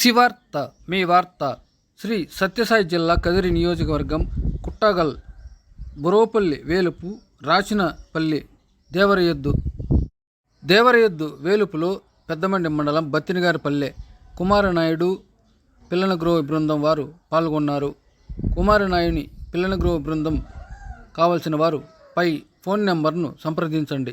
శివార్త మీ వార్త శ్రీ సత్యసాయి జిల్లా కదిరి నియోజకవర్గం కుట్టాగల్ బురోపల్లి వేలుపు రాచినపల్లి దేవరయద్దు. దేవరయద్దు వేలుపులో పెద్దమండి మండలం బత్తినిగారిపల్లె కుమారనాయుడు పిల్లనగ్రోవి బృందం వారు పాల్గొన్నారు. కుమారనాయుని పిల్లనగ్రోవి బృందం కావలసిన వారు పై ఫోన్ నెంబర్ను సంప్రదించండి.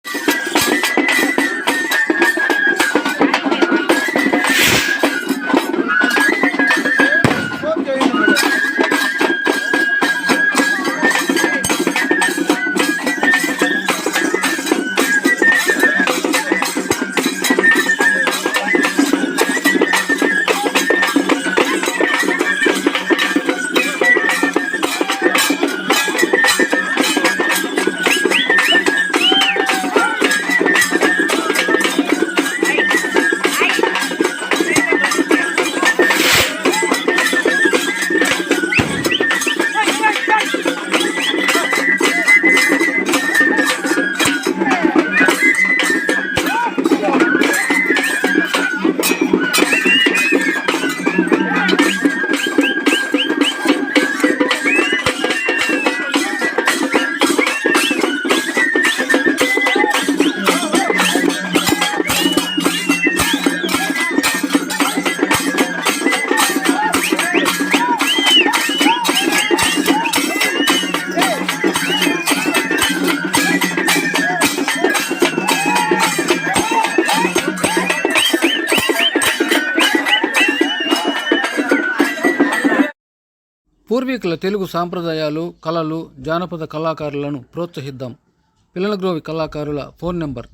పూర్వీకుల తెలుగు సాంప్రదాయాలు కళలు జానపద కళాకారులను ప్రోత్సహిద్దాం. పిల్లనగ్రోవి కళాకారుల ఫోన్ నెంబర్.